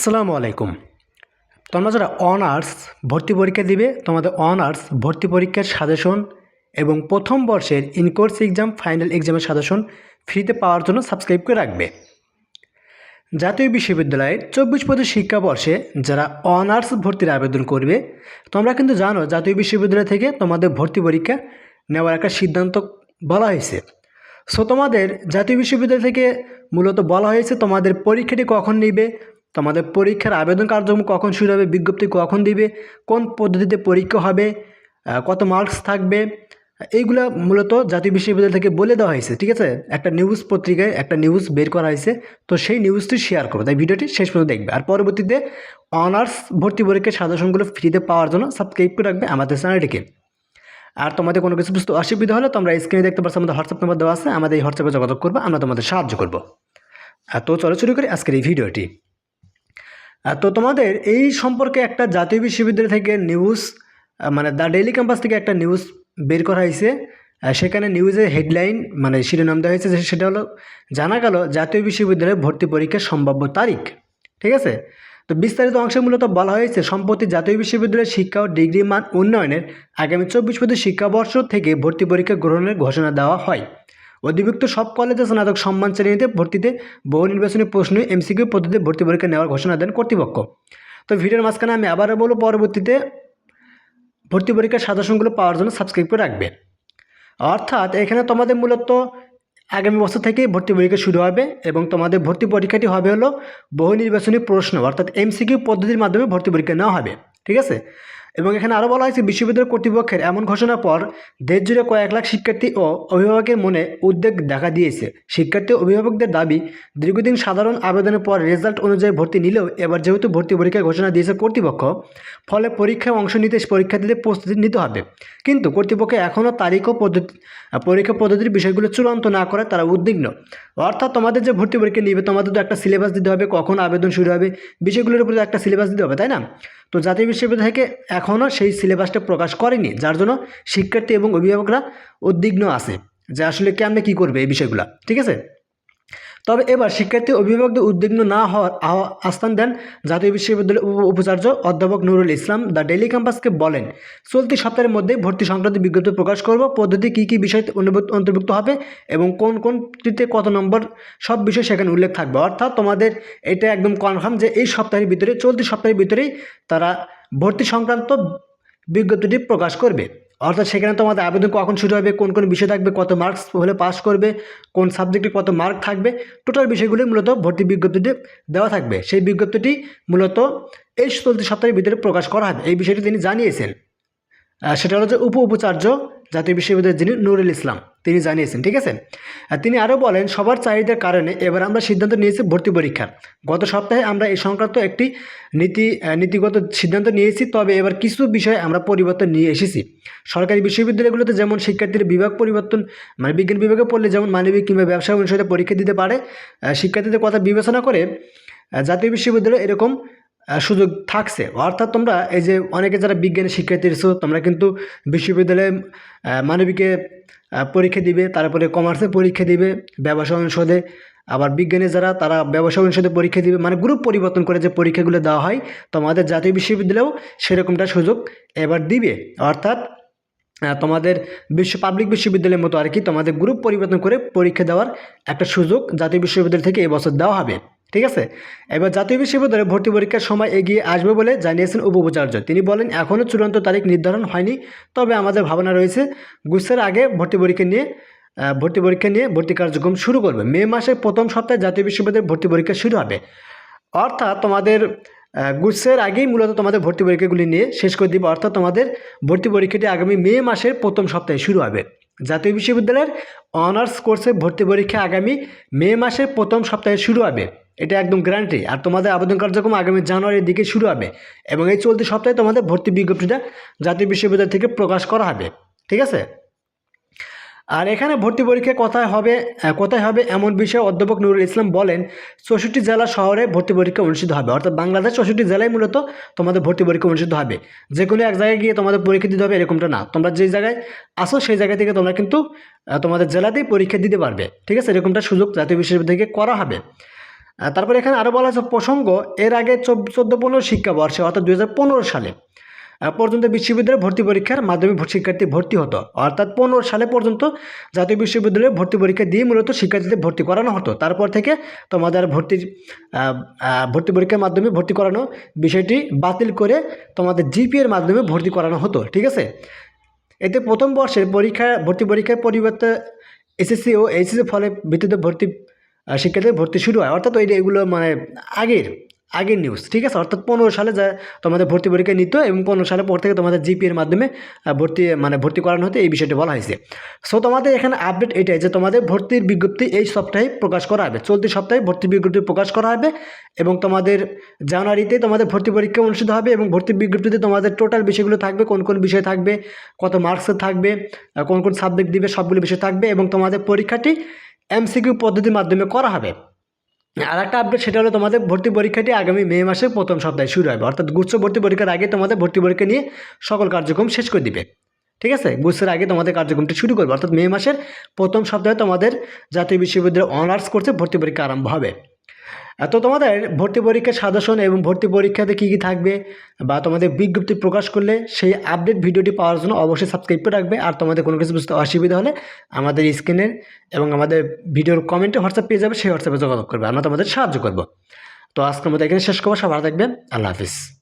আসসালামু আলাইকুম। তোমরা যারা অনার্স ভর্তি পরীক্ষা দিবে, তোমাদের অনার্স ভর্তি পরীক্ষার সাজেশন এবং প্রথম বর্ষের ইনকোর্স এক্সাম ফাইনাল এক্সামের সাজেশন ফ্রিতে পাওয়ার জন্য সাবস্ক্রাইব করে রাখবে। জাতীয় বিশ্ববিদ্যালয়ের চব্বিশ পঁচিশ শিক্ষাবর্ষে যারা অনার্স ভর্তির আবেদন করবে, তোমরা কিন্তু জানো জাতীয় বিশ্ববিদ্যালয় থেকে তোমাদের ভর্তি পরীক্ষা নেওয়ার একটা সিদ্ধান্ত বলা হয়েছে। সো তোমাদের জাতীয় বিশ্ববিদ্যালয় থেকে মূলত বলা হয়েছে তোমাদের পরীক্ষাটি কখন নিবে তোমাদের পরীক্ষার আবেদন কার্যক্রম কখন শুরু হবে, বিজ্ঞপ্তি কখন দিবে, কোন পদ্ধতিতে পরীক্ষা হবে কত মার্কস থাকবে, এইগুলো মূলত জাতীয় বিশ্ববিদ্যালয় থেকে বলে দেওয়া হয়েছে, ঠিক আছে? একটা নিউজ পত্রিকায় একটা নিউজ বের করা হয়েছে, তো সেই নিউজটি শেয়ার করব। তাই ভিডিওটি শেষ পর্যন্ত দেখবে। আর পরবর্তীতে অনার্স ভর্তি পরীক্ষার সাজেশনগুলো ফ্রিতে পাওয়ার জন্য সাবস্ক্রাইব করে রাখবে আমাদের চ্যানেলটিকে আর তোমাদের কোনো কিছু বুঝতে অসুবিধা হলে তোমরা স্ক্রিনে দেখতে পাচ্ছ আমাদের হোয়াটসঅ্যাপ নাম্বার দেওয়া আছে, আমাদের এই হোয়াটসঅ্যাপে যোগাযোগ করব, আমরা তোমাদের সাহায্য করব। তো চলো শুরু করি আজকের এই ভিডিওটি। তো তোমাদের এই সম্পর্কে একটা জাতীয় বিশ্ববিদ্যালয় থেকে নিউজ মানে দ্য ডেইলি ক্যাম্পাস থেকে একটা নিউজ বের করা হয়েছে। সেখানে নিউজের হেডলাইন মানে শিরোনাম দেওয়া হয়েছে সেটা হলো, জানা গেল জাতীয় বিশ্ববিদ্যালয়ে ভর্তি পরীক্ষার সম্ভাব্য তারিখ। ঠিক আছে? তো বিস্তারিত অংশে মূলত বলা হয়েছে, সম্প্রতি জাতীয় বিশ্ববিদ্যালয়ের শিক্ষা ও ডিগ্রি মান উন্নয়নের আগামী চব্বিশ পঁচিশ শিক্ষাবর্ষ থেকে ভর্তি পরীক্ষা গ্রহণের ঘোষণা দেওয়া হয়। অধিভুক্ত সব কলেজে স্নাতক সম্মান শ্রেণীতে ভর্তিতে বহু নির্বাচনী প্রশ্ন এমসিকিউ পদ্ধতিতে ভর্তি পরীক্ষা নেওয়ার ঘোষণা দেন কর্তৃপক্ষ। তো ভিডিওর মাঝখানে আমি আবারও বলব, পরবর্তীতে ভর্তি পরীক্ষার সাজেশনগুলো পাওয়ার জন্য সাবস্ক্রাইব করে রাখবে। অর্থাৎ এখানে তোমাদের মূলত আগামী বছর থেকেই ভর্তি পরীক্ষা শুরু হবে এবং তোমাদের ভর্তি পরীক্ষাটি হবে হলো বহু নির্বাচনী প্রশ্ন, অর্থাৎ এমসিকিউ পদ্ধতির মাধ্যমে ভর্তি পরীক্ষা নেওয়া হবে। ঠিক আছে? এবং এখানে আরও বলা হয়েছে, বিশ্ববিদ্যালয় কর্তৃপক্ষের এমন ঘোষণার পর দেশ জুড়ে কয়েক লাখ শিক্ষার্থী ও অভিভাবকের মনে উদ্বেগ দেখা দিয়েছে। শিক্ষার্থী অভিভাবকদের দাবি, দীর্ঘদিন সাধারণ আবেদনের পর রেজাল্ট অনুযায়ী ভর্তি নিলেও এবার যেহেতু ভর্তি পরীক্ষার ঘোষণা দিয়েছে কর্তৃপক্ষ, ফলে পরীক্ষায় অংশ নিতে পরীক্ষার্থীদের প্রস্তুতি নিতে হবে। কিন্তু কর্তৃপক্ষ এখনও তারিখ ও পদ্ধতি পরীক্ষা পদ্ধতির বিষয়গুলো চূড়ান্ত না করে তারা উদ্বিগ্ন। অর্থাৎ তোমাদের যে ভর্তি পরীক্ষা নিবে, তোমাদের তো একটা সিলেবাস দিতে হবে, কখন আবেদন শুরু হবে, বিষয়গুলোর উপরে একটা সিলেবাস দিতে হবে, তাই না? তো জাতীয় বিশ্ববিদ্যালয়কে এখনও সেই সিলেবাসটা প্রকাশ করেনি, যার জন্য শিক্ষার্থী এবং অভিভাবকরা উদ্বিগ্ন আছে যে আসলে কেমনে কী করবে এই বিষয়গুলো, ঠিক আছে? তবে এবার শিক্ষার্থী অভিভাবকদের উদ্বিগ্ন না হওয়ার আস্থান দেন জাতীয় বিশ্ববিদ্যালয়ের উপ- উপাচার্য অধ্যাপক নুরুল ইসলাম। দ্য ডেলি ক্যাম্পাসকে বলেন, চলতি সপ্তাহের মধ্যে ভর্তি সংক্রান্ত বিজ্ঞপ্তি প্রকাশ করব। পদ্ধতি কী কী বিষয় অন্তর্ভুক্ত হবে এবং কোন কোনটিতে কত নম্বর, সব বিষয় সেখানে উল্লেখ থাকবে। অর্থাৎ তোমাদের এটা একদম কনফার্ম যে এই সপ্তাহের ভিতরে, চলতি সপ্তাহের ভিতরেই তারা ভর্তি সংক্রান্ত বিজ্ঞপ্তিটি প্রকাশ করবে। অর্থাৎ সেখানে তোমাদের আবেদন কখন শুরু হবে, কোন কোন বিষয় থাকবে, কত মার্কস হলে পাস করবে, কোন সাবজেক্টে কত মার্ক থাকবে টোটাল বিষয়গুলি মূলত ভর্তি বিজ্ঞপ্তিতে দেওয়া থাকবে। সেই বিজ্ঞপ্তিটি মূলত এই চলতি সপ্তাহের ভিতরে প্রকাশ করা হবে। এই বিষয়টি তিনি জানিয়েছেন। সেটা হলো যে উপ উপাচার্য জাতীয় বিশ্ববিদ্যালয়ের যিনি নুরুল ইসলাম, তিনি জানিয়েছেন, ঠিক আছে? তিনি আরও বলেন, সবার চাহিদার কারণে এবার আমরা সিদ্ধান্ত নিয়েছি ভর্তি পরীক্ষার গত সপ্তাহে আমরা এই সংক্রান্ত একটি নীতি নীতিগত সিদ্ধান্ত নিয়েছি, তবে এবার কিছু বিষয়ে আমরা পরিবর্তন নিয়ে এসেছি। সরকারি বিশ্ববিদ্যালয়গুলোতে যেমন শিক্ষার্থীর বিভাগ পরিবর্তন মানে বিজ্ঞান বিভাগে পড়লে যেমন মানবিক কিংবা ব্যবসা অনুষদে পরীক্ষা দিতে পারে শিক্ষার্থীদের কথা বিবেচনা করে জাতীয় বিশ্ববিদ্যালয় এরকম সুযোগ থাকছে। অর্থাৎ তোমরা এই যে অনেকে যারা বিজ্ঞানের শিক্ষার্থী রয়েছো, তোমরা কিন্তু বিশ্ববিদ্যালয়ে মানবিকে পরীক্ষা দিবে, তারপরে কমার্সে পরীক্ষা দিবে, ব্যবসা অনুষদে। আবার বিজ্ঞানে যারা, তারা ব্যবসা অনুষদে পরীক্ষা দিবে মানে গ্রুপ পরিবর্তন করে যে পরীক্ষাগুলো দেওয়া হয় তোমাদের জাতীয় বিশ্ববিদ্যালয়েও সেরকমটা সুযোগ এবার দিবে। অর্থাৎ তোমাদের বিশ্ব পাবলিক বিশ্ববিদ্যালয়ের মতো আর কি তোমাদের গ্রুপ পরিবর্তন করে পরীক্ষা দেওয়ার একটা সুযোগ জাতীয় বিশ্ববিদ্যালয় থেকে এবছর দেওয়া হবে। ঠিক আছে? এবার জাতীয় বিশ্ববিদ্যালয়ে ভর্তি পরীক্ষার সময় এগিয়ে আসবে বলে জানিয়েছেন উপ উপাচার্য। তিনি বলেন, এখনও চূড়ান্ত তারিখ নির্ধারণ হয়নি, তবে আমাদের ভাবনা রয়েছে গুচ্ছের আগে ভর্তি পরীক্ষা নিয়ে ভর্তি পরীক্ষা নিয়ে ভর্তি কার্যক্রম শুরু করবে। মে মাসের প্রথম সপ্তাহে জাতীয় বিশ্ববিদ্যালয়ে ভর্তি পরীক্ষা শুরু হবে। অর্থাৎ তোমাদের গুচ্ছের আগেই মূলত তোমাদের ভর্তি পরীক্ষাগুলি নিয়ে শেষ করে দিবে। অর্থাৎ তোমাদের ভর্তি পরীক্ষাটি আগামী মে মাসের প্রথম সপ্তাহে শুরু হবে। জাতীয় বিশ্ববিদ্যালয়ের অনার্স কোর্সে ভর্তি পরীক্ষা আগামী মে মাসের প্রথম সপ্তাহে শুরু হবে। এটা একদম গ্যারান্টি আর তোমাদের আবেদন কার্যক্রম আগামী জানুয়ারির দিকে শুরু হবে এবং এই চলতি সপ্তাহে তোমাদের ভর্তি বিজ্ঞপ্তিটা জাতীয় বিশ্ববিদ্যালয় থেকে প্রকাশ করা হবে। ঠিক আছে? আর এখানে ভর্তি পরীক্ষা কোথায় হবে কোথায় হবে এমন বিষয়ে অধ্যাপক নুরুল ইসলাম বলেন, চৌষট্টি জেলা শহরে ভর্তি পরীক্ষা অনুষ্ঠিত হবে। অর্থাৎ বাংলাদেশ চৌষট্টি জেলায় মূলত তোমাদের ভর্তি পরীক্ষা অনুষ্ঠিত হবে। যে কোনো এক জায়গায় গিয়ে তোমাদের পরীক্ষা দিতে হবে এরকমটা না। তোমরা যে জায়গায় আসো সেই জায়গা থেকে তোমরা কিন্তু তোমাদের জেলাতেই পরীক্ষা দিতে পারবে। ঠিক আছে? এরকমটা সুযোগ জাতীয় বিশ্ববিদ্যালয় থেকে করা হবে। তারপরে এখানে আরও বলা আছে প্রসঙ্গ, এর আগে চোদ্দ পনেরো শিক্ষাবর্ষে, অর্থাৎ দু হাজার পনেরো সালে পর্যন্ত বিশ্ববিদ্যালয়ে ভর্তি পরীক্ষার মাধ্যমে ভর্তি শিক্ষার্থী ভর্তি হতো। অর্থাৎ পনেরো সালে পর্যন্ত জাতীয় বিশ্ববিদ্যালয়ে ভর্তি পরীক্ষা দিয়ে মূলত শিক্ষার্থীদের ভর্তি করানো হতো। তারপর থেকে তোমাদের ভর্তির ভর্তি পরীক্ষার মাধ্যমে ভর্তি করানো বিষয়টি বাতিল করে তোমাদের জিপিএর মাধ্যমে ভর্তি করানো হতো, ঠিক আছে? এতে প্রথম বর্ষের পরীক্ষা, ভর্তি পরীক্ষার পরিবর্তে এসএসসি ও এইচএসসি ফলে ভিত্তিতে ভর্তি শিক্ষার্থীদের ভর্তি শুরু হয়। অর্থাৎ ওই এগুলো মানে আগের আগের নিউজ ঠিক আছে? অর্থাৎ পনেরো সালে যা তোমাদের ভর্তি পরীক্ষা নিত এবং পনেরো সালে পর থেকে তোমাদের জিপিএর মাধ্যমে ভর্তি মানে ভর্তি করানো হতো, এই বিষয়টি বলা হয়েছে। সো তোমাদের এখানে আপডেট এটাই যে তোমাদের ভর্তির বিজ্ঞপ্তি এই সপ্তাহে প্রকাশ করা হবে। চলতি সপ্তাহে ভর্তি বিজ্ঞপ্তি প্রকাশ করা হবে এবং তোমাদের জানুয়ারিতে তোমাদের ভর্তি পরীক্ষা অনুষ্ঠিত হবে এবং ভর্তি বিজ্ঞপ্তিতে তোমাদের টোটাল বিষয়গুলো থাকবে, কোন কোন বিষয় থাকবে, কত মার্কসের থাকবে কোন কোন সাবজেক্ট দিবে, সবগুলো বিষয় থাকবে এবং তোমাদের পরীক্ষাটি এমসিকিউ পদ্ধতির মাধ্যমে করা হবে। আর একটা আপডেট সেটা হলো তোমাদের ভর্তি পরীক্ষাটি আগামী মে মাসের প্রথম সপ্তাহে শুরু হবে। অর্থাৎ গুচ্ছ ভর্তি পরীক্ষার আগে তোমাদের ভর্তি পরীক্ষা নিয়ে সকল কার্যক্রম শেষ করে দিবে। ঠিক আছে? গুচ্ছের আগে তোমাদের কার্যক্রমটি শুরু করবে। অর্থাৎ মে মাসের প্রথম সপ্তাহে তোমাদের জাতীয় বিশ্ববিদ্যালয় অনার্স করছে ভর্তি পরীক্ষা আরম্ভ হবে। তো তোমাদের ভর্তি পরীক্ষার সাজেশন এবং ভর্তি পরীক্ষাতে কী কী থাকবে বা তোমাদের বিজ্ঞপ্তি প্রকাশ করলে সেই আপডেট ভিডিওটি পাওয়ার জন্য অবশ্যই সাবস্ক্রাইব করে রাখবে। আর তোমাদের কোনো কিছু বুঝতে অসুবিধা হলে আমাদের স্ক্রিনের এবং আমাদের ভিডিওর কমেন্টে হোয়াটসঅ্যাপ পেয়ে যাবে, সেই হোয়াটসঅ্যাপে যোগাযোগ করবে। আমরা তোমাদের সাহায্য করব। তো আজকের মতো এখানে শেষ করব। সবার থাকবে আল্লাহ হাফিজ।